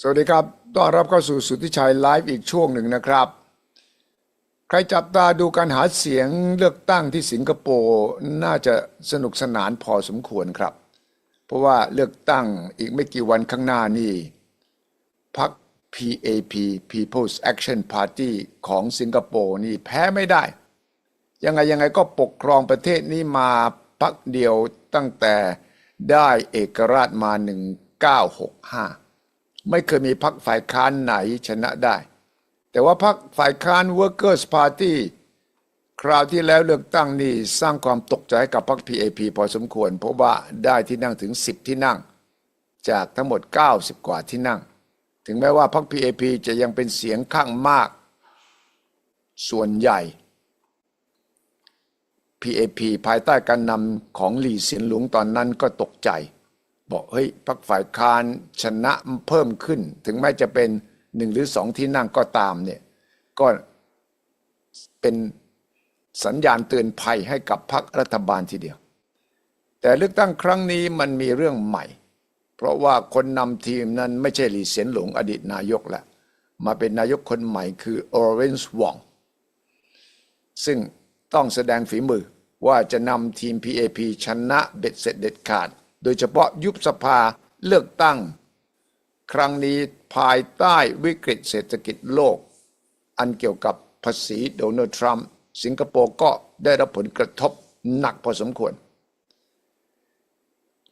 สวัสดีครับ ต้อนรับเข้าสู่สุทธิชัยไลฟ์อีกช่วงหนึ่งนะครับ ใครจับตาดูการหาเสียงเลือกตั้งที่สิงคโปร์น่าจะสนุกสนานพอสมควรครับ เพราะว่าเลือกตั้งอีกไม่กี่วันข้างหน้านี่พรรค PAP People's Action Party ของสิงคโปร์นี่แพ้ไม่ได้ ยังไงยังไงก็ปกครองประเทศนี้มาพักเดียวตั้งแต่ได้เอกราชมา 1965 ไม่เคยมีพักฝ่ายค้านไหนชนะได้ แต่ว่าพักฝ่ายค้าน Workers Party คราวที่แล้วเลือกตั้งนี่สร้างความตกใจกับพรรค PAP พอสมควร เพราะว่าได้ที่นั่งถึง 10 ที่นั่ง จากทั้งหมด 90 กว่าที่นั่ง ถึงแม้ว่าพรรค PAP จะยังเป็นเสียงข้างมาก ส่วนใหญ่ PAP ภายใต้การนำของหลี่เสียนหลวงตอนนั้นก็ตกใจ บอกเฮ้ยพรรคฝ่ายค้านชนะเพิ่มขึ้น ถึงแม้จะเป็นหนึ่งหรือสองที่นั่งก็ตามเนี่ยก็เป็นสัญญาณเตือนภัยให้กับพรรครัฐบาลทีเดียว แต่เลือกตั้งครั้งนี้มันมีเรื่องใหม่ เพราะว่าคนนำทีมนั้นไม่ใช่หลี่เสียนหลงอดีตนายกแล้วมาเป็นนายกคนใหม่คือออเรนจ์วองซึ่งต้องแสดงฝีมือว่าจะนำทีม PAP ชนะเบ็ดเสร็จเด็ดขาด โดยเฉพาะยุบสภาเลือกตั้ง ครั้งนี้ภายใต้วิกฤตเศรษฐกิจโลก อันเกี่ยวกับภาษีโดนัลด์ทรัมป์สิงคโปร์ก็ได้รับผลกระทบหนักพอสมควร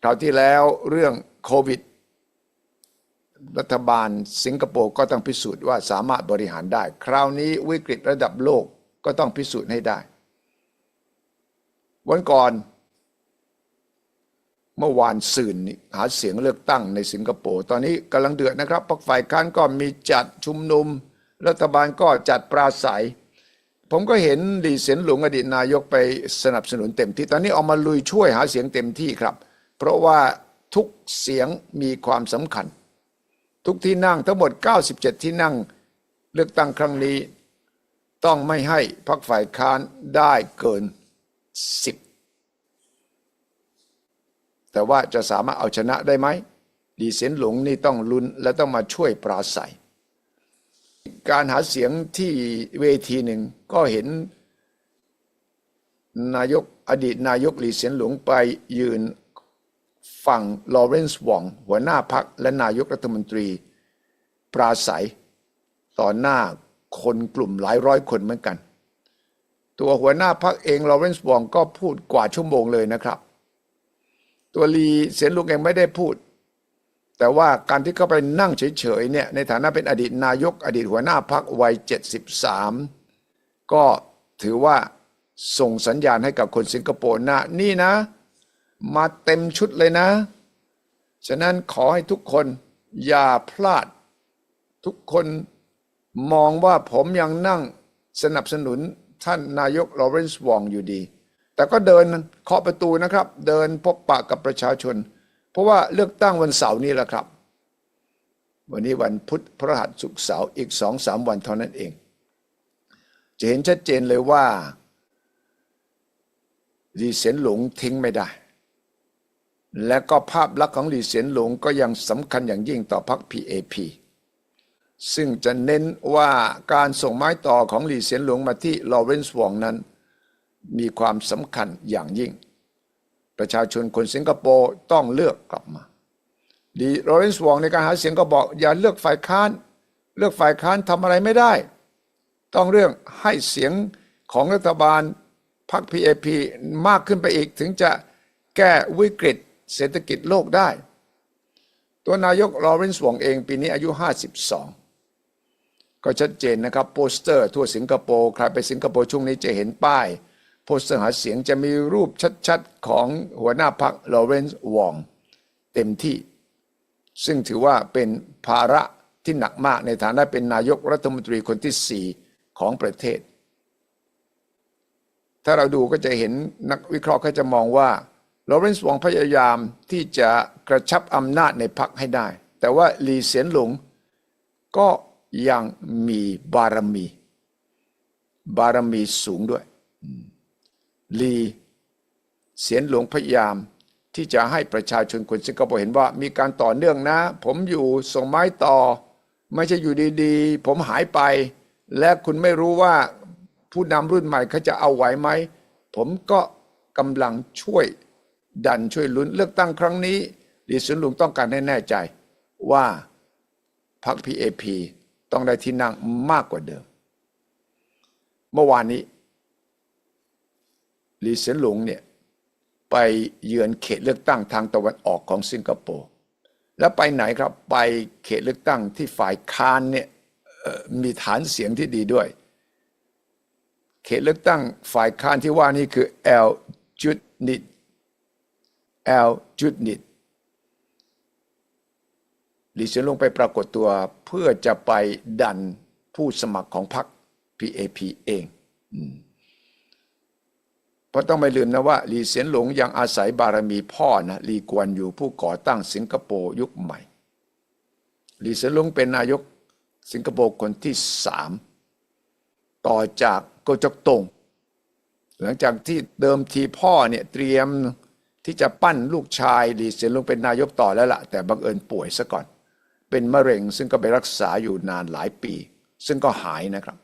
คราวที่แล้วเรื่องโควิด รัฐบาลสิงคโปร์ก็ต้องพิสูจน์ว่าสามารถบริหารได้ คราวนี้วิกฤตระดับโลกก็ต้องพิสูจน์ให้ได้ วันก่อน เมื่อวานซืนนี่หาเสียงเลือกตั้งในสิงคโปร์ตอนนี้กำลังเดือดนะครับพรรคฝ่ายค้านก็มีจัดชุมนุม รัฐบาลก็จัดปราศัย ผมก็เห็นดีเสียนหลวงอดีตนายกไปสนับสนุนเต็มที่ ตอนนี้ออกมาลุยช่วยหาเสียงเต็มที่ครับ เพราะว่าทุกเสียงมีความสำคัญ ทุกที่นั่งทั้งหมด 97 ที่นั่งเลือกตั้งครั้งนี้ ต้องไม่ให้พรรคฝ่ายค้านได้เกิน 10 แต่ว่าจะสามารถเอาชนะได้ไหมดีเสียนหลงนี่ต้องลุ้นและต้องมาช่วยปราศัย การหาเสียงที่เวทีหนึ่งก็เห็นนายกอดีตนายกหลีเสียนหลงไปยืนฝั่งลอเรนซ์วอง หัวหน้าพักและนายกรัฐมนตรี ปราศัย ต่อหน้าคนกลุ่มหลายร้อยคนเหมือนกัน ตัวหัวหน้าพักเองลอเรนซ์วองก็พูดกว่าชั่วโมงเลยนะครับ ตัวลีเสียนลุงเองไม่ได้พูด แต่ว่าการที่เขาไปนั่งเฉยๆเนี่ยในฐานะเป็นอดีตนายกอดีตหัวหน้าพักวัย 73 ก็ถือว่าส่งสัญญาณให้กับคนสิงคโปร์นะนี่นะ มาเต็มชุดเลยนะ ฉะนั้นขอให้ทุกคนอย่าพลาด ทุกคนมองว่าผมยังนั่งสนับสนุนท่านนายกลอเรนซ์วองอยู่ดี แต่ก็เดินเคาะประตูนะครับ เดินพบปะกับประชาชน เพราะว่าเลือกตั้งวันเสาร์นี้แหละครับ วันนี้วันพุธพระหัสศุกเสาร์อีกสองสามวันเท่านั้นเอง จะเห็นชัดเจนเลยว่าลีเสียนหลงทิ้งไม่ได้ และก็ภาพลักษณ์ของลีเสียนหลงก็ยังสำคัญอย่างยิ่งต่อพรรค PAP ซึ่งจะเน้นว่าการส่งไม้ต่อของหลีเสียนหลงมาที่ลอเรนซ์วองนั้น มีความสำคัญอย่างยิ่ง ประชาชนคนสิงคโปร์ต้องเลือกกลับมา ดีลอเรนซ์วองในการหาเสียงก็บอก อย่าเลือกฝ่ายค้าน เลือกฝ่ายค้านทำอะไรไม่ได้ ต้องเรื่องให้เสียงของรัฐบาลพรรค PAP มากขึ้นไปอีกถึงจะแก้วิกฤตเศรษฐกิจโลกได้ ตัวนายกลอเรนซ์วองเองปีนี้อายุ 52 ก็ชัดเจนนะครับ โปสเตอร์ทั่วสิงคโปร์ ใครไปสิงคโปร์ช่วงนี้จะเห็นป้าย โปสต์หาเสียงจะมีรูปชัดๆ ของหัวหน้าพรรคลอเรนซ์วองเต็มที่ ซึ่งถือว่าเป็นภาระที่หนักมากในฐานะเป็นนายกรัฐมนตรีคนที่ 4 ของประเทศ ถ้าเราดูก็จะเห็นนักวิเคราะห์เขาจะมองว่าลอเรนซ์วองพยายามที่จะกระชับอำนาจในพรรคให้ได้ แต่ว่าลีเสียนหลงก็ยังมีบารมี บารมีสูงด้วย ลีเสียนหลวงพยายามที่จะให้ประชาชนคนสิงคโปร์เห็นว่ามีการต่อเนื่องนะ ผมอยู่ส่งไม้ต่อ ไม่ใช่อยู่ดีๆ ผมหายไป และคุณไม่รู้ว่าผู้นำรุ่นใหม่เขาจะเอาไหวไหม ผมก็กำลังช่วยดันช่วยลุ้นเลือกตั้งครั้งนี้ลีซุนลุงต้องการให้แน่ใจว่าพรรค PAP ต้องได้ที่นั่งมากกว่าเดิม เมื่อวานนี้ ลีเซียนหลงเนี่ยไปเยือนเขตเลือกตั้งทางตะวันออกของสิงคโปร์แล้วไปไหนครับไปเขตเลือกตั้งที่ฝ่ายค้านเนี่ยมีฐานเสียงที่ดีด้วย เขตเลือกตั้งฝ่ายค้านที่ว่านี่คือ L จุดนิด L จุดนิดลีเซียนลงไปปรากฏตัวเพื่อจะไปดันผู้สมัครของพรรค PAP เอง เพราะต้องไม่ลืมนะว่าลีเซียนหลงยังอาศัยบารมีพ่อนะลีกวนอยู่ผู้ก่อตั้งสิงคโปร์ยุคใหม่ลีเซียนหลงเป็นนายกสิงคโปร์คนที่สามต่อจากโกจกตงหลังจากที่เดิมทีพ่อเนี่ยเตรียมที่จะปั้นลูกชายลีเซียนหลงเป็นนายกต่อแล้วละ่ะ แต่บังเอิญป่วยซะก่อน เป็นมะเร็งซึ่งก็ไปรักษาอยู่นานหลายปี ซึ่งก็หายนะครับ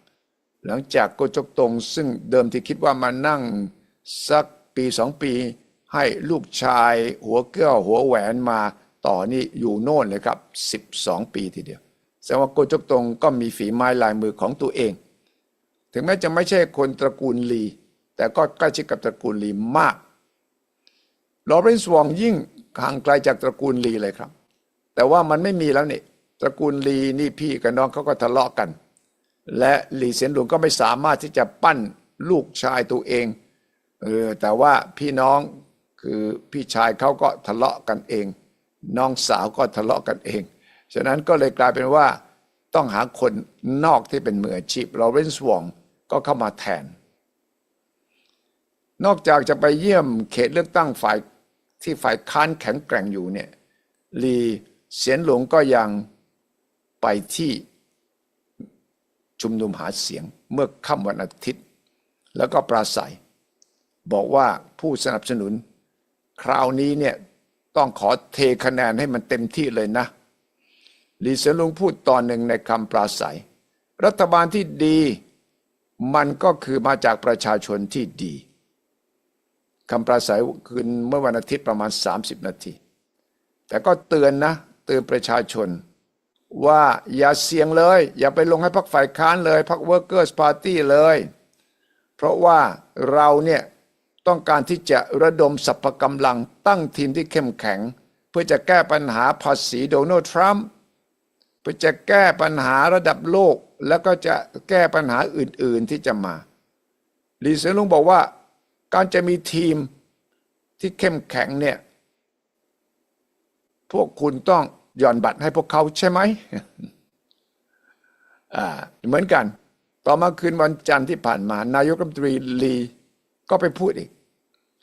หลังจากโกจกตงซึ่งเดิมที่คิดว่ามานั่ง สักปีสองปี ให้ลูกชายหัวเกี้ยวหัวแหวนมาต่อนี่อยู่โน่นเลยครับ 12 ปีทีเดียว แสดงว่าโกจกตงก็มีฝีไม้ลายมือของตัวเอง ถึงแม้จะไม่ใช่คนตระกูลลี แต่ก็ใกล้ชิดกับตระกูลลีมากลอเรนซ์วองยิ่งห่างไกลจากตระกูลลีเลยครับ แต่ว่ามันไม่มีแล้วนี่ตระกูลลีนี่พี่กับน้องเขาก็ทะเลาะกัน และหลีเซียนหลวงก็ไม่สามารถที่จะปั้นลูกชายตัวเอง เออแต่ว่าพี่น้องคือพี่ชายเขาก็ทะเลาะกันเอง น้องสาวก็ทะเลาะกันเอง ฉะนั้นก็เลยกลายเป็นว่าต้องหาคนนอกที่เป็นมืออาชีพลอเรนซ์วองก็เข้ามาแทน นอกจากจะไปเยี่ยมเขตเลือกตั้งฝ่ายที่ฝ่ายค้านแข็งแกร่งอยู่เนี่ยลีเสียนหลวงก็ยังไปที่ชุมนุมหาเสียงเมื่อค่ำวันอาทิตย์ แล้วก็ปราศัย บอกว่าผู้สนับสนุน คราวนี้เนี่ยต้องขอเทคะแนนให้มันเต็มที่เลยนะลีเสียนลวงพูดตอนหนึ่งในคำปราศัย รัฐบาลที่ดีมันก็คือมาจากประชาชนที่ดีคำปราศัยคืนเมื่อวันอาทิตย์ประมาณ 30 นาที แต่ก็เตือนนะ เตือนประชาชน ว่าอย่าเสี่ยงเลย อย่าไปลงให้พรรคฝ่ายค้านเลยพรรค Workers Party เลย เพราะว่าเราเนี่ย ต้องการที่จะระดมสรรพกำลังตั้งทีมที่เข้มแข็ง เพื่อจะแก้ปัญหาภาษีโดนัลด์ทรัมป์เพื่อจะแก้ปัญหาระดับโลกแล้วก็จะแก้ปัญหาอื่นๆที่จะมาลีเซยนลุงบอกว่าการจะมีทีมที่เข้มแข็งเนี่ยพวกคุณต้องหย่อนบัตรให้พวกเขาใช่ไหมอ่าเหมือนกัน ต่อมาคืนวันจันทร์ที่ผ่านมานายกรัฐมนตรีลี ก็ไปพูดอีก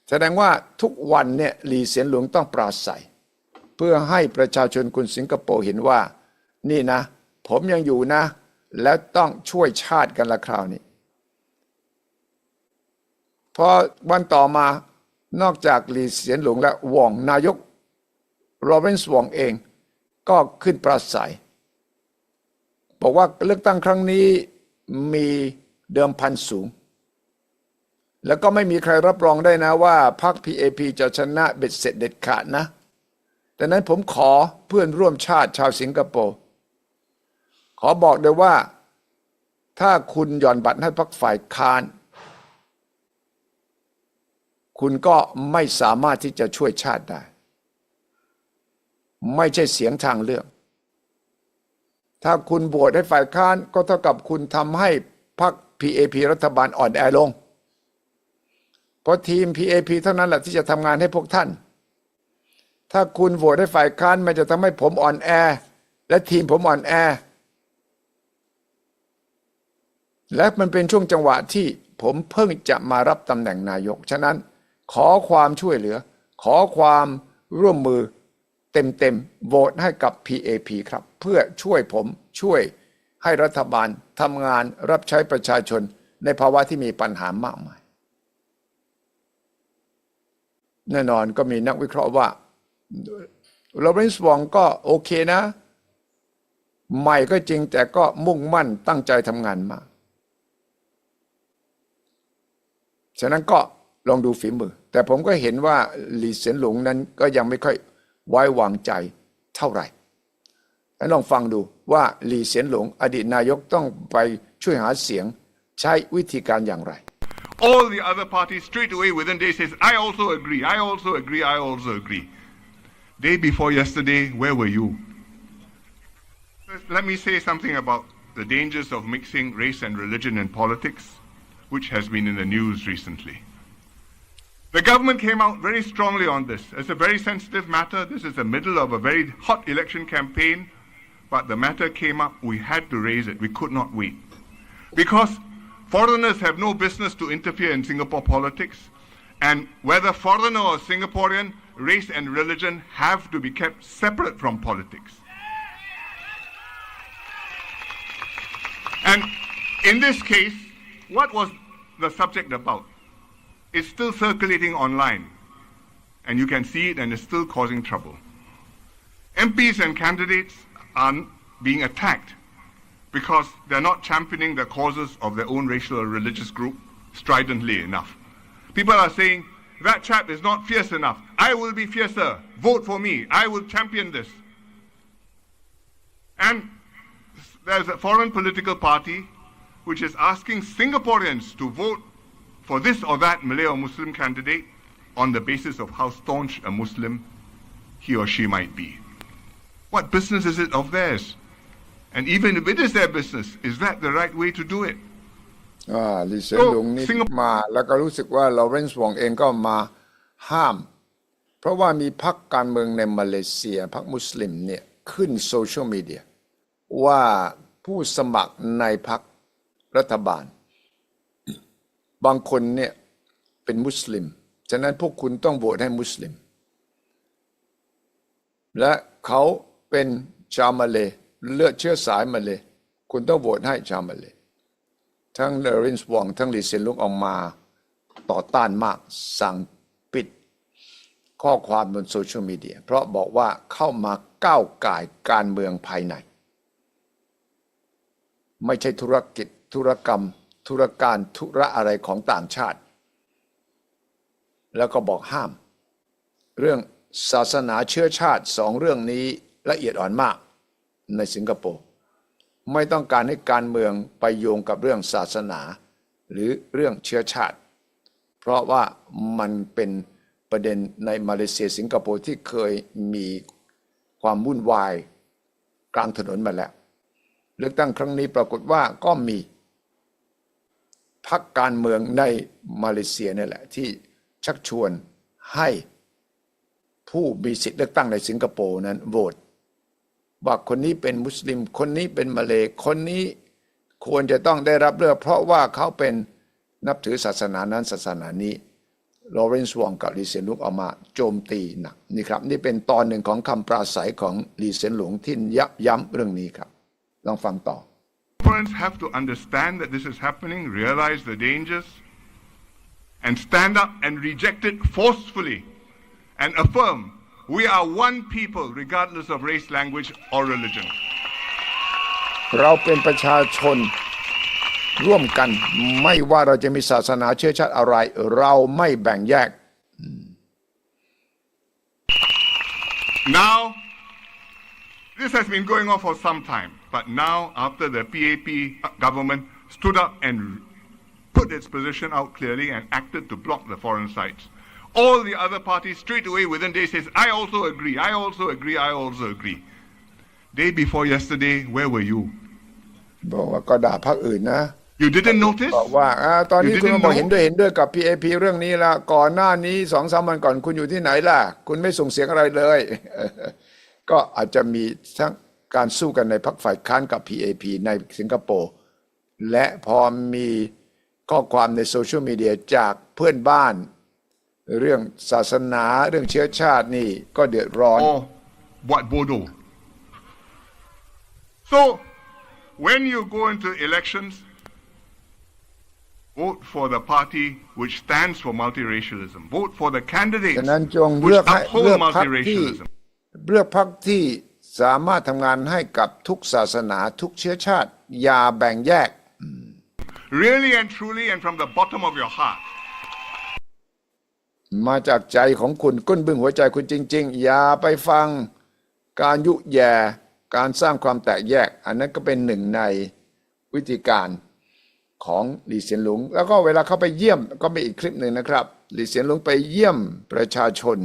แสดงว่าทุกวันเนี่ยหลีเสียนหลวงต้องปราศัย เพื่อให้ประชาชนคนสิงคโปร์เห็นว่า นี่นะ ผมยังอยู่นะ แล้วต้องช่วยชาติกันละคราวนี้พอวันต่อมานอกจากหลีเสียนหลวงและว่องนายกโรเบนส์ว่องเองก็ขึ้นปราศัย บอกว่าเลือกตั้งครั้งนี้มีเดิมพันสูง แล้วก็ไม่มีใครรับรองได้นะว่าพรรค PAP จะชนะเบ็ดเสร็จเด็ดขาดนะดังนั้นผมขอเพื่อนร่วมชาติชาวสิงคโปร์ขอบอกเลยว่า ถ้าคุณหย่อนบัตรให้พรรคฝ่ายค้าน คุณก็ไม่สามารถที่จะช่วยชาติได้ ไม่ใช่เสียงทางเลือก ถ้าคุณโหวตให้ฝ่ายค้านก็เท่ากับคุณทำให้พรรค PAP รัฐบาลอ่อนแอลง เพราะทีม PAP เท่านั้นแหละที่จะทำงานให้พวกท่าน ถ้าคุณโหวตให้ฝ่ายค้านมันจะทำให้ผมอ่อนแอ และทีมผมอ่อนแอ และมันเป็นช่วงจังหวะที่ผมเพิ่งจะมารับตำแหน่งนายก ฉะนั้นขอความช่วยเหลือ ขอความร่วมมือเต็มๆโหวตให้กับ PAP ครับ เพื่อช่วยผมช่วยให้รัฐบาลทำงานรับใช้ประชาชนในภาวะที่มีปัญหามากมาย แน่นอนก็มีนักวิเคราะห์ว่าโรเบนส์วองก็โอเคนะ ใหม่ก็จริงแต่ก็มุ่งมั่นตั้งใจทำงานมากฉะนั้นก็ลองดูฝีมือ แต่ผมก็เห็นว่าหลีเสียนหลงนั้นก็ยังไม่ค่อยไว้วางใจเท่าไหร่แล้วลองฟังดูว่าหลีเสียนหลงอดีตนายกต้องไปช่วยหาเสียงใช้วิธีการอย่างไร All the other parties straight away within days says, I also agree, I also agree, I also agree. Day before yesterday, where were you? Let me say something about the dangers of mixing race and religion in politics, which has been in the news recently. The government came out very strongly on this. It's a very sensitive matter. This is the middle of a very hot election campaign. But the matter came up. We had to raise it. We could not wait. Because foreigners have no business to interfere in Singapore politics. And whether foreigner or Singaporean, race and religion have to be kept separate from politics. And in this case, what was the subject about? It's still circulating online. And you can see it, and it's still causing trouble. MPs and candidates are being attacked because they're not championing the causes of their own racial or religious group stridently enough. People are saying, that chap is not fierce enough. I will be fiercer. Vote for me. I will champion this. And there's a foreign political party which is asking Singaporeans to vote for this or that Malay or Muslim candidate on the basis of how staunch a Muslim he or she might be. What business is it of theirs? And even if it is their business, is that the right way to do it? อ่าลิเซนหลงนี่สิงคโปร์มาแล้วก็รู้สึกว่าลอเรนซ์วองเองก็มาห้าม เพราะว่ามีพรรคการเมืองในมาเลเซียพรรคมุสลิมเนี่ยขึ้นโซเชียลมีเดียว่าผู้สมัครในพรรครัฐบาล บางคนเนี่ยเป็นมุสลิม ฉะนั้นพวกคุณต้องโหวตให้มุสลิม และเขาเป็นชาวมาเลเเลือดเชื้อสายมาเลย คุณต้องโหวตให้ชาวมาเลยทั้งเลอรินส์วองทั้งลีเซนลุกออกมาต่อต้านมากสั่งปิดข้อความบนโซเชียลมีเดีย เพราะบอกว่าเข้ามาก้าวก่ายการเมืองภายใน ไม่ใช่ธุรกิจธุรกรรม ธุรการธุระอะไรของต่างชาติ แล้วก็บอกห้าม เรื่องศาสนาเชื้อชาติสองเรื่องนี้ละเอียดอ่อนมาก ในสิงคโปร์ไม่ต้องการให้การเมืองไปโยงกับเรื่องศาสนา หรือเรื่องเชื้อชาติ เพราะว่ามันเป็นประเด็นในมาเลเซียสิงคโปร์ที่เคยมีความวุ่นวายกลางถนนมาแล้ว เลือกตั้งครั้งนี้ปรากฏว่าก็มีพรรคการเมืองในมาเลเซียนี่แหละที่ชักชวนให้ผู้มีสิทธิ์เลือกตั้งในสิงคโปร์นั้นโหวต ว่าคนนี้เป็นมุสลิม คนนี้เป็นมาเลยคนนี้ควรจะต้องได้รับเลือก เพราะว่าเขาเป็นนับถือศาสนานั้นศาสนานี้ลอเรนซ์วองกับลีเซนลุกเอามาโจมตีหนักนี่ครับ นี่เป็นตอนหนึ่งของคำปราศัยของลีเซนหลงที่ยับย้ำเรื่องนี้ครับ ลองฟังต่อ Singaporeans have to understand that this is happening, realize the dangers, and stand up and reject it forcefully and affirm we are one people regardless of race, language, or religion. เราเป็นประชาชนร่วมกัน ไม่ว่าเราจะมีศาสนาเชื้อชาติอะไร เราไม่แบ่งแยก Now, this has been going on for some time, but now, after the PAP government stood up and put its position out clearly and acted to block the foreign sites, all the other parties straight away within days says, I also agree, I also agree, I also agree. Day before yesterday, where were you? บอกว่าก็ด่าพรรคอื่นนะ You didn't notice? บอกว่าอาตอนนี้ You คุณ didn't มาบอก know? เห็นด้วยเห็นด้วยกับ PAP เรื่องนี้ละก่อนหน้านี้สองสามวันก่อนคุณอยู่ที่ไหนล่ะ คุณไม่ส่งเสียงอะไรเลย ก็อาจจะมีทั้งการสู้กันในพรรคฝ่ายค้านกับ PAP ในสิงคโปร์และพอมีข้อความในโซเชียลมีเดียจากเพื่อนบ้าน เรื่องศาสนาเรื่องเชื้อชาตินี่ก็เดือดร้อน or what Bodo. So, when you go into elections, vote for the party which stands for multiracialism. Vote for the candidates ฉะนั้นจง which เลือกให้เลื uphold อกพรรคที่ multiracialism. เลือกพรรคที่สามารถทำงานให้กับทุกศาสนาทุกเชื้อชาติ อย่าแบ่งแยก Really and truly and from the bottom of your heart. มาจากใจของคุณก้นบึ้งหัวใจคุณจริง ๆ อย่าไปฟังการยุแย่การสร้างความแตกแยก อันนั้นก็เป็นหนึ่งในวิธีการของหลีเสียนหลงแล้วก็เวลาเขาไปเยี่ยมก็มีอีกคลิปหนึ่งนะครับหลีเสียนหลงไปเยี่ยมประชาชน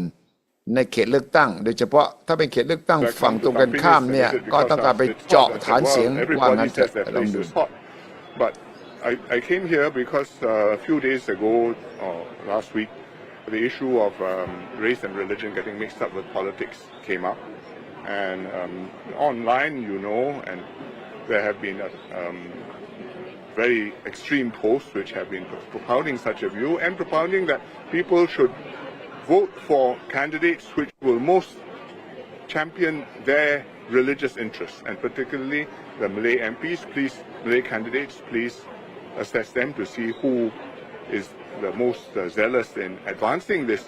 ในเขตเลือกตั้ง โดยเฉพาะถ้าเป็นเขตเลือกตั้งฝั่งตรงกันข้ามเนี่ยก็ต้องการไปเจาะฐานเสียงว่างั้น Everybody เถอะ says that ลอง place ดู is hot. But I, I came here because uh, a few days ago, or last week, the issue of um, race and religion getting mixed up with politics came up. And um, online, you know, and there have been um, very extreme posts which have been propounding such a view and propounding that people should vote for candidates which will most champion their religious interests, and particularly the Malay MPs, please, Malay candidates, please assess them to see who is the most uh, zealous in advancing this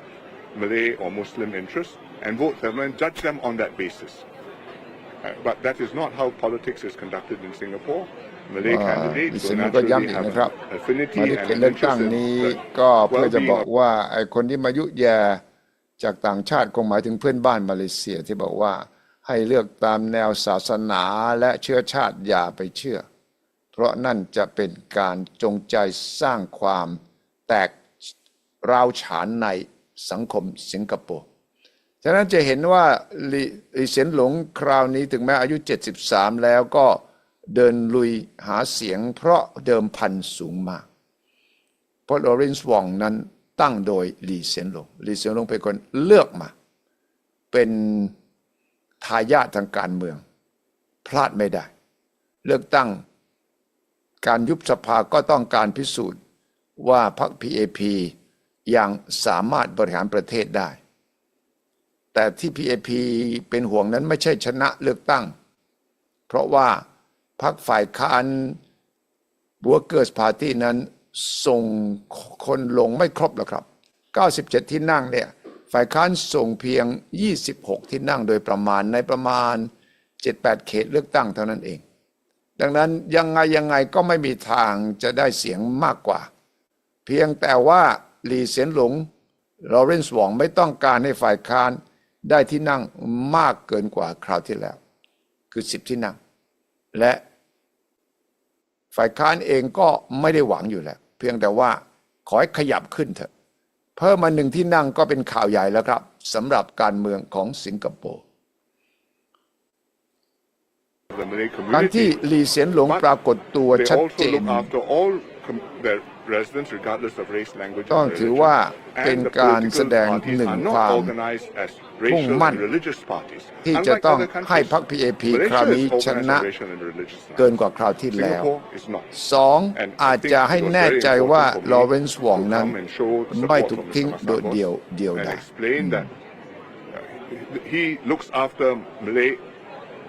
Malay or Muslim interest, and vote them and judge them on that basis. Uh, but that is not how politics is conducted in Singapore. Malay อ่า candidates ดิ will ฉันก็ naturally ย้ำอีก have นะครับ an affinity มาที่ and เขต an เลือกตั้ง interest in นี้ the ก็เพื่อจะ well-being บอก of ว่าไอ้คนที่มายุแย่จากต่างชาติคงหมายถึงเพื่อนบ้านมาเลเซียที่บอกว่าให้เลือกตามแนวศาสนาและเชื้อชาติอย่าไปเชื่อ เพราะนั่นจะเป็นการจงใจสร้างความ แตกราวฉานในสังคมสิงคโปร์ฉะนั้นจะเห็นว่าลีลีเสียนหลงคราวนี้ถึงแม้อายุ 73 แล้วก็เดินลุยหาเสียงเพราะเดิมพันสูงมาก เพราะลอเรนซ์วองนั้นตั้งโดยลีเสียนหลงลีเสียนหลงเป็นคนเลือกมา เป็นทายาททางการเมือง พลาดไม่ได้ เลือกตั้งการยุบสภาก็ต้องการพิสูจน์ ว่าพรรค PAP ยังสามารถบริหารประเทศได้ แต่ที่ PAP เป็นห่วงนั้นไม่ใช่ชนะเลือกตั้ง เพราะว่าพรรคฝ่ายค้าน Workers Party นั้นส่งคนลงไม่ครบหรอกครับ 97 ที่นั่งเนี่ยฝ่ายค้านส่งเพียง 26 ที่นั่งโดยประมาณในประมาณ 7-8 เขตเลือกตั้งเท่านั้นเอง ดังนั้นยังไงยังไงก็ไม่มีทางจะได้เสียงมากกว่า เพียงแต่ว่าหลีเสียนหลงลอเรนซ์หวองไม่ต้องการให้ฝ่ายค้านได้ที่นั่งมากเกินกว่าคราวที่แล้ว คือสิบที่นั่ง และฝ่ายค้านเองก็ไม่ได้หวังอยู่แล้ว เพียงแต่ว่าขอให้ขยับขึ้นเถอะ เพิ่มมาหนึ่งที่นั่งก็เป็นข่าวใหญ่แล้วครับสำหรับการเมืองของสิงคโปร์ the Malay การที่ community. หลีเสียนหลงปรากฏตัว They ชัด also เจน look after all com- their residents regardless of race, language, ต้อง and ถือ religion. ว่าเป็น And the การแส political ดง parties หนึ่ง are ควา not ม organized as มุ่ง racial มั่น and religious parties. ที่จะ Unlike ต้อง other ให้ countries, พรรค PAP ค Malaysia ราวนี้ is ช organized นะ on racial and religious lines. เกินกว่าคราวที่แล้ว Singapore is not. สอง And อาจ I think จะให้ it was แน่ very ใจว่า important for me ลอเรนซ์หวอง to นั้น come and show support ไม่ถูก for Mr. ทิ้งโดด Masagos เดี่ยวเดียว and ดาย explain that uh, he looks after Malay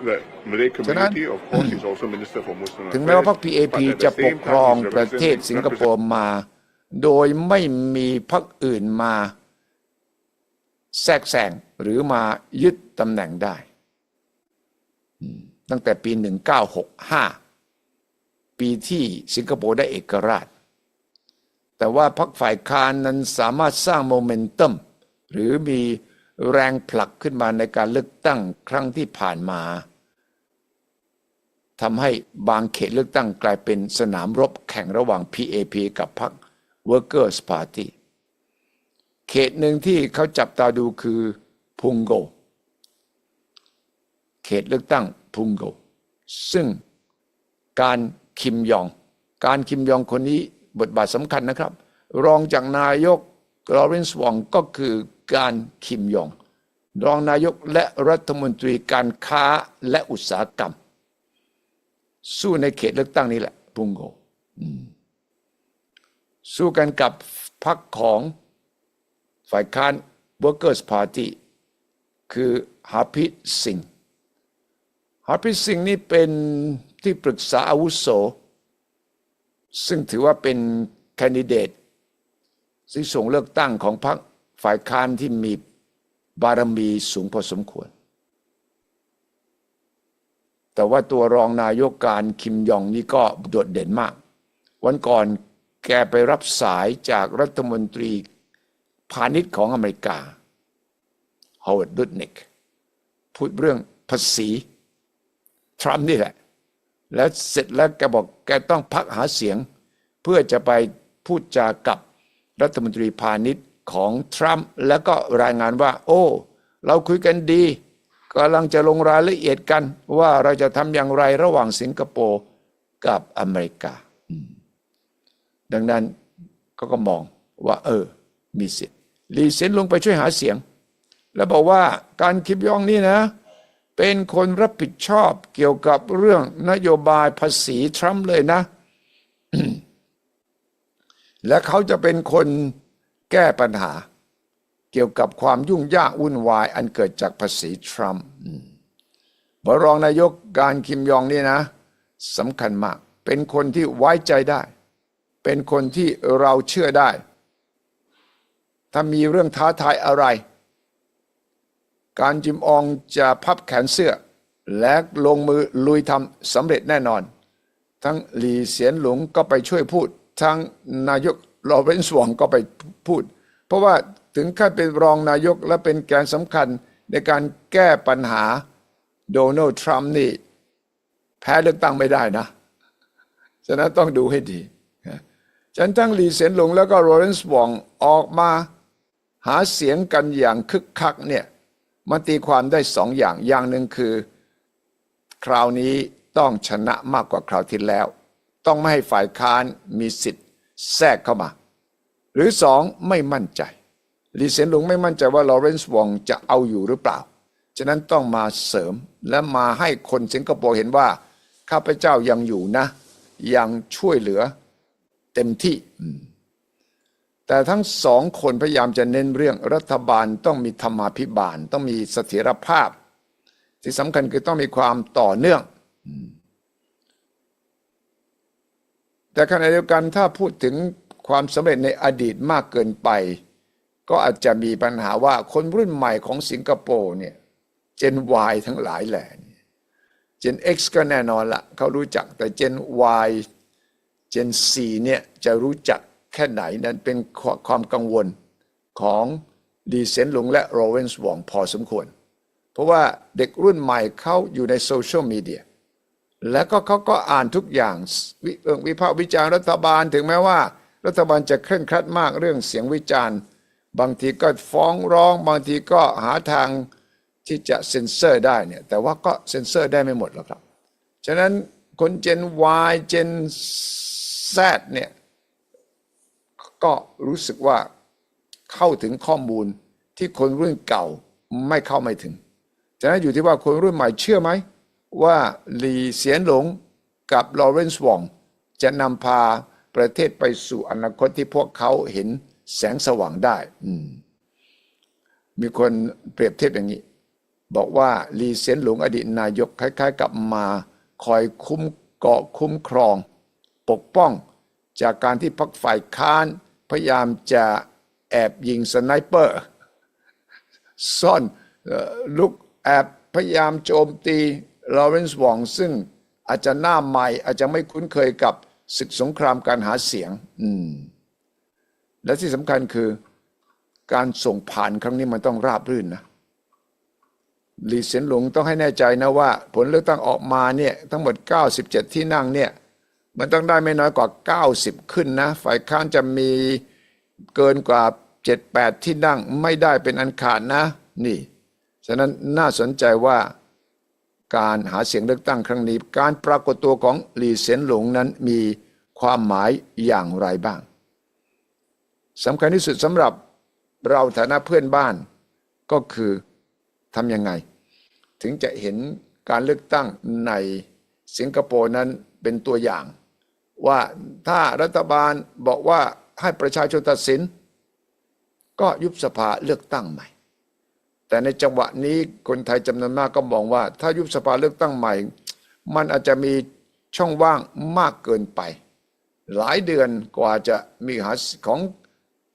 the Malay community. Of course, he's also Minister for Muslim ถึงแม้ว่าพรรค Affairs. PAP but at the จะปก same ครอง time, he's ประเทศ representing- สิงคโปร์มา โดยไม่มีพรรคอื่นมาแทรกแซงหรือมายึดตำแหน่งได้อืมตั้งแต่ปี 1965 ปีที่สิงคโปร์ได้เอกราช แต่ว่าพรรคฝ่ายค้านนั้นสามารถสร้างโมเมนตัมหรือมี แรงผลักขึ้นมาในการเลือกตั้งครั้งที่ผ่านมาทำให้บางเขตเลือกตั้งกลายเป็นสนามรบแข่งระหว่าง PAP กับพรรค Workers Party เขตหนึ่งที่เขาจับตาดูคือพุงโก เขตเลือกตั้งพุงโก ซึ่งการคิมยอง การคิมยองคนนี้บทบาทสำคัญนะครับ รองจากนายกลอเรนซ์วองก็คือ การคิมยอง รองนายกและรัฐมนตรีการค้าและอุตสาหกรรม สู้ในเขตเลือกตั้งนี้แหละ พุงโกสู้กันกับพรรคของฝ่ายค้าน Workers Party คือฮาพิสิงฮาพิสิงนี่เป็นที่ปรึกษาอาวุโส ซึ่งถือว่าเป็นแคนดิเดตซึ่งส่งเลือกตั้งของพรรค ฝ่ายค้านที่มีบารมีสูงพอสมควร แต่ว่าตัวรองนายกการคิมยองนี่ก็โดดเด่นมาก วันก่อนแกไปรับสายจากรัฐมนตรีพาณิชย์ของอเมริกาฮาวเวิร์ดดุนิกพูดเรื่องภาษี ทรัมป์นี่แหละ แล้วเสร็จแล้วแกบอกแกต้องพักหาเสียง เพื่อจะไปพูดจากับรัฐมนตรีพาณิชย์ ของทรัมป์แล้วก็รายงานว่า โอ้ เราคุยกันดีกำลังจะลงรายละเอียดกัน ว่าเราจะทำอย่างไรระหว่างสิงคโปร์กับอเมริกา ดังนั้นก็ก็มองว่า เออ มีสิทธิ์ลีเซนลงไปช่วยหาเสียง แล้วบอกว่าการคิมยองนี่นะ เป็นคนรับผิดชอบเกี่ยวกับเรื่องนโยบายภาษีทรัมป์เลยนะ และเขาจะเป็นคน แก้ปัญหา เกี่ยวกับความยุ่งยากวุ่นวาย อันเกิดจากภาษีทรัมป์บรองนายกการคิมยองนี่นะสำคัญมาก เป็นคนที่ไว้ใจได้ เป็นคนที่เราเชื่อได้ ถ้ามีเรื่องท้าทายอะไร การจิมอองจะพับแขนเสื้อ และลงมือลุยทำสำเร็จแน่นอน ทั้งหลีเสียนหลงก็ไปช่วยพูด ทั้งนายก ลอเรนซ์วองก็ไปพูด เพราะว่าถึงขั้นเป็นรองนายกและเป็นแกนสำคัญในการแก้ปัญหาโดนัลด์ทรัมป์นี่ แพ้เลือกตั้งไม่ได้นะ ฉะนั้นต้องดูให้ดีฉันทั้งหลีเสียนหลงแล้วก็โรเรนซ์วองออกมาหาเสียงกันอย่างคึกคักเนี่ยมันตีความได้สองอย่างอย่างหนึ่งคือ คราวนี้ต้องชนะมากกว่าคราวที่แล้ว ต้องไม่ให้ฝ่ายค้านมีสิทธิ์ แทรกเข้ามา หรือสองไม่มั่นใจลีเซียนหลงไม่มั่นใจว่าลอเรนซ์วองจะเอาอยู่หรือเปล่า ฉะนั้นต้องมาเสริมและมาให้คนสิงคโปร์เห็นว่า ข้าพเจ้ายังอยู่นะ ยังช่วยเหลือเต็มที่ แต่ทั้งสองคนพยายามจะเน้นเรื่องรัฐบาลต้องมีธรรมาภิบาล ต้องมีเสถียรภาพ ที่สำคัญคือต้องมีความต่อเนื่อง แต่ขณะเดียวกันถ้าพูดถึงความสำเร็จในอดีตมากเกินไป ก็อาจจะมีปัญหาว่าคนรุ่นใหม่ของสิงคโปร์เนี่ยเจน Y ทั้งหลายแหล่เจน X ก็แน่นอนละเขารู้จักแต่เจน Y เจน C เนี่ยจะรู้จักแค่ไหนนั้นเป็นความกังวลของดีเซนหลงและโรเวนส์วองพอสมควร เพราะว่าเด็กรุ่นใหม่เขาอยู่ในโซเชียลมีเดีย แล้วก็เขาก็อ่านทุกอย่างวิเรื่องวิพากษ์วิจารณ์รัฐบาลถึงแม้ว่า รัฐบาลจะเคร่งครัดมากเรื่องเสียงวิจารณ์ บางทีก็ฟ้องร้อง บางทีก็หาทางที่จะเซ็นเซอร์ได้เนี่ยแต่ว่าก็เซ็นเซอร์ได้ไม่หมดหรอกครับ ฉะนั้นคนเจน Y เจน Z เนี่ยก็รู้สึกว่าเข้าถึงข้อมูลที่คนรุ่นเก่าไม่เข้าไม่ถึง ฉะนั้นอยู่ที่ว่าคนรุ่นใหม่เชื่อไหม ว่าหลีเสียนหลงกับลอเรนซ์วองจะนำพาประเทศไปสู่อนาคตที่พวกเขาเห็นแสงสว่างได้มมีคนเปรียบเทียบอย่างนี้ บอกว่าลีเสียนหลงอดีตนายกคล้าย ๆ กับมาคอยคุ้มเกาะคุ้มครอง ปกป้องจากการที่พรรคฝ่ายค้าน พยายามจะแอบยิงสไนเปอร์ ซ่อนลุกแอบพยายามโจมตี ลอเรนซ์วองซึ่งอาจจะหน้าใหม่อาจจะไม่คุ้นเคยกับศึกสงครามการหาเสียง อืม และที่สำคัญคือ การส่งผ่านครั้งนี้มันต้องราบรื่นนะหลีเสียนหลงต้องให้แน่ใจนะว่า ผลเลือกตั้งออกมาเนี่ยทั้งหมด 97 ที่นั่งเนี่ยมันต้องได้ไม่น้อยกว่า 90 ขึ้นนะ ฝ่ายค้านจะมีเกินกว่า 78 ที่นั่งไม่ได้เป็นอันขาดนะ นี่ ฉะนั้นน่าสนใจว่า การหาเสียงเลือกตั้งครั้งนี้ การปรากฏตัวของหลีเสียนหลงนั้นมีความหมายอย่างไรบ้างสำคัญที่สุดสำหรับเราฐานะเพื่อนบ้านก็คือทำยังไง ถึงจะเห็นการเลือกตั้งในสิงคโปร์นั้นเป็นตัวอย่าง ว่าถ้ารัฐบาลบอกว่าให้ประชาชนตัดสิน ก็ยุบสภาเลือกตั้งใหม่ แต่ในจังหวะนี้คนไทยจำนวนมากก็มองว่า ถ้ายุบสภาเลือกตั้งใหม่ มันอาจจะมีช่องว่างมากเกินไป หลายเดือนกว่าจะมีหาของ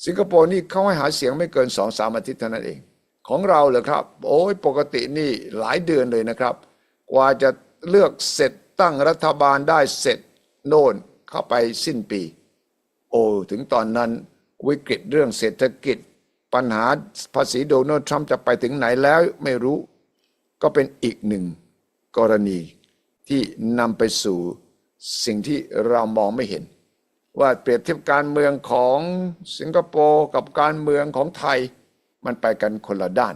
สิงคโปร์นี่เขาให้หาเสียงไม่เกินสองสามอาทิตย์เท่านั้นเอง ของเราเหรอครับ โอ้ยปกตินี่หลายเดือนเลยนะครับ กว่าจะเลือกเสร็จตั้งรัฐบาลได้เสร็จโน่นเข้าไปสิ้นปี โอ้ถึงตอนนั้นวิกฤตเรื่องเศรษฐกิจ ปัญหาภาษีโดนัลด์ทรัมป์จะไปถึงไหนแล้วไม่รู้ ก็เป็นอีกหนึ่งกรณีที่นำไปสู่สิ่งที่เรามองไม่เห็น ว่าเปรียบเทียบการเมืองของสิงคโปร์กับการเมืองของไทยมันไปกันคนละด้าน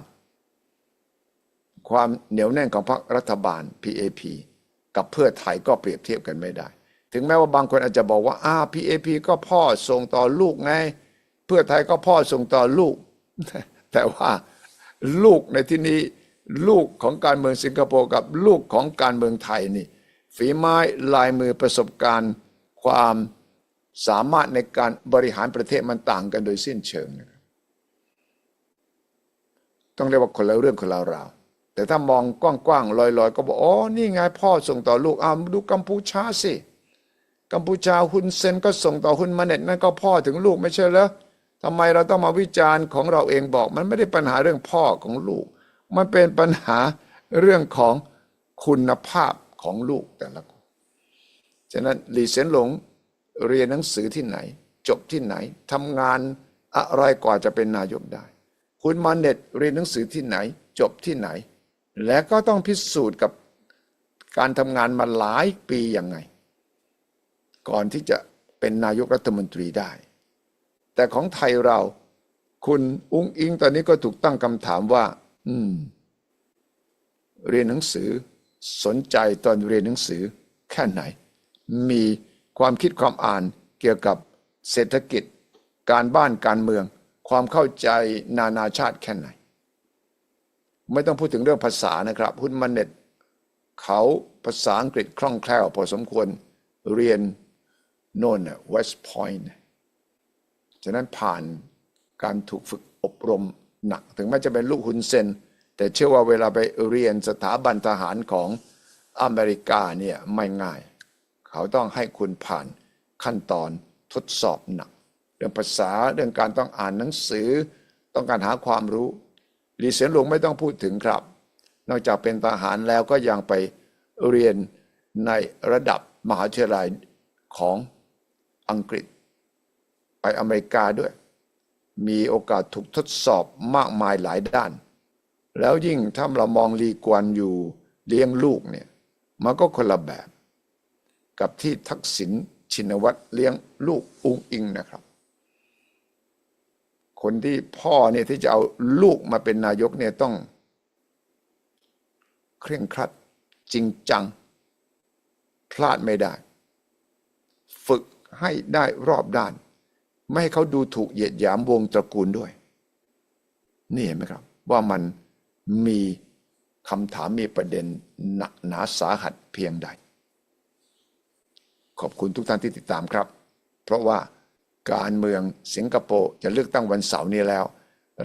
ความเหนียวแน่นของพรรครัฐบาล PAP กับเพื่อไทยก็เปรียบเทียบกันไม่ได้ ถึงแม้ว่าบางคนอาจจะบอกว่าอ้า PAP ก็พ่อส่งต่อลูกไง เพื่อไทยก็พ่อส่งต่อลูก แต่ว่าลูกในที่นี้ลูกของการเมืองสิงคโปร์กับลูกของการเมืองไทยนี่ฝีไม้ลายมือประสบการณ์ความสามารถในการบริหารประเทศมันต่างกันโดยสิ้นเชิงนะครับต้องเรียกว่าคนละเรื่องคนละราวแต่ถ้ามองกว้างๆลอยๆ ก็บอกอ๋อนี่ไงพ่อส่งต่อลูกอ้าวดูกัมพูชาสิกัมพูชาฮุนเซนก็ส่งต่อฮุนมาเน็ตนั่นก็พ่อถึงลูกไม่ใช่เหรอ ทำไมเราต้องมาวิจารณ์ของเราเองบอก มันไม่ได้ปัญหาเรื่องพ่อของลูก มันเป็นปัญหาเรื่องของคุณภาพของลูกแต่ละคนฉะนั้นหลีเซียนหลงเรียนหนังสือที่ไหน จบที่ไหนทำงานอะไรกว่าจะเป็นนายกได้ คุณมาเน็ตเรียนหนังสือที่ไหน จบที่ไหน และก็ต้องพิสูจน์กับการทำงานมาหลายปียังไง ก่อนที่จะเป็นนายกรัฐมนตรีได้ แต่ของไทยเรา คุณอุ้งอิงตอนนี้ก็ถูกตั้งคำถามว่า อืม เรียนหนังสือ สนใจตอนเรียนหนังสือ แค่ไหน มีความคิดความอ่านเกี่ยวกับเศรษฐกิจ การบ้านการเมือง ความเข้าใจนานาชาติแค่ไหน ไม่ต้องพูดถึงเรื่องภาษานะครับคุณมันเน็ตเขาภาษาอังกฤษคล่องแคล่วพอสมควรเรียนโน่นน่ะ West Point ฉะนั้นผ่านการถูกฝึกอบรมหนัก ถึงแม้จะเป็นลูกฮุนเซน แต่เชื่อว่าเวลาไปเรียนสถาบันทหารของอเมริกาเนี่ยไม่ง่าย เขาต้องให้คุณผ่านขั้นตอนทดสอบหนัก เรื่องภาษาเรื่องการต้องอ่านหนังสือ ต้องการหาความรู้ลีเสียนหลวงไม่ต้องพูดถึงครับ นอกจากเป็นทหารแล้วก็ยังไปเรียนในระดับมหาวิทยาลัยของอังกฤษ ไปอเมริกาด้วย มีโอกาสถูกทดสอบมากมายหลายด้าน แล้วยิ่งถ้าเรามองลีกวนอยู่เลี้ยงลูกเนี่ยมันก็คนละแบบ กับที่ทักษิณชินวัตรเลี้ยงลูกอุ้งอิงนะครับ คนที่พ่อเนี่ยที่จะเอาลูกมาเป็นนายกเนี่ยต้อง เคร่งครัดจริงจัง พลาดไม่ได้ ฝึกให้ได้รอบด้าน ไม่ให้เขาดูถูกเหยียดหยามวงตระกูลด้วย นี่เห็นไหมครับ ว่ามันมีคำถามมีประเด็นหนักหนาสาหัสเพียงใด ขอบคุณทุกท่านที่ติดตามครับ เพราะว่าการเมืองสิงคโปร์จะเลือกตั้งวันเสาร์นี้แล้ว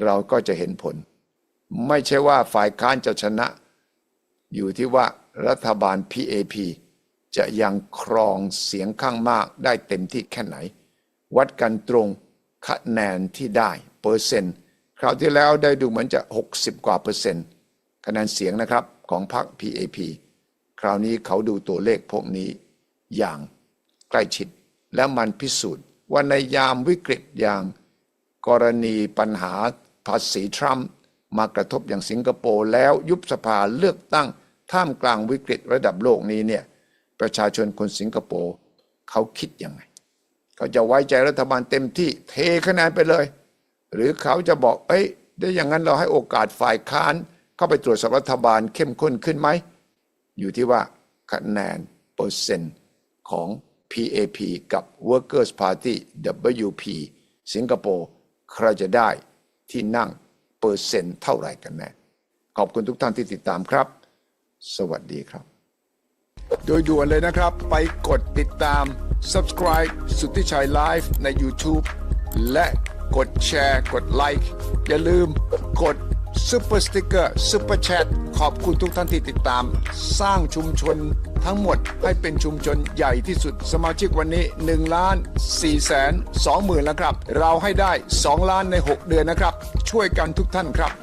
เราก็จะเห็นผล ไม่ใช่ว่าฝ่ายค้านจะชนะ อยู่ที่ว่ารัฐบาล PAP จะยังครองเสียงข้างมากได้เต็มที่แค่ไหน วัดกันตรงคะแนนที่ได้เปอร์เซ็นต์คราวที่แล้วได้ดูเหมือนจะ 60 กว่าเปอร์เซ็นต์คะแนนเสียงนะครับของพรรค PAP คราวนี้เขาดูตัวเลขพวกนี้อย่างใกล้ชิด แล้วมันพิสูจน์ว่าในยามวิกฤตอย่างกรณีปัญหาภาษีทรัมป์มากระทบอย่างสิงคโปร์แล้วยุบสภาเลือกตั้งท่ามกลางวิกฤตระดับโลกนี้เนี่ยประชาชนคนสิงคโปร์เขาคิดยังไง เขาจะไว้ใจรัฐบาลเต็มที่เทคะแนนไปเลย หรือเขาจะบอกเอ้ยได้อย่างนั้นเราให้โอกาสฝ่ายค้านเข้าไปตรวจสอบรัฐบาลเข้มข้นขึ้นไหม อยู่ที่ว่าคะแนนเปอร์เซ็นต์ของ PAP กับ Workers Party WP สิงคโปร์ใครจะได้ที่นั่งเปอร์เซ็นต์เท่าไหร่กันแน่ขอบคุณทุกท่านที่ติดตามครับ สวัสดีครับ โดยด่วนเลยนะครับ ไปกดติดตาม subscribe สุทธิชัยไลฟ์ใน YouTube และกดแชร์ กดไลค์อย่าลืมกดซุปเปอร์สติกเกอร์ซุปเปอร์แชทขอบคุณทุกท่านที่ติดตาม สร้างชุมชนทั้งหมดให้เป็นชุมชนใหญ่ที่สุดสมาชิกวันนี้1ล้าน4แสน2หมื่นแล้วครับ เราให้ได้ 2 ล้านใน 6 เดือนนะครับ ช่วยกันทุกท่านครับ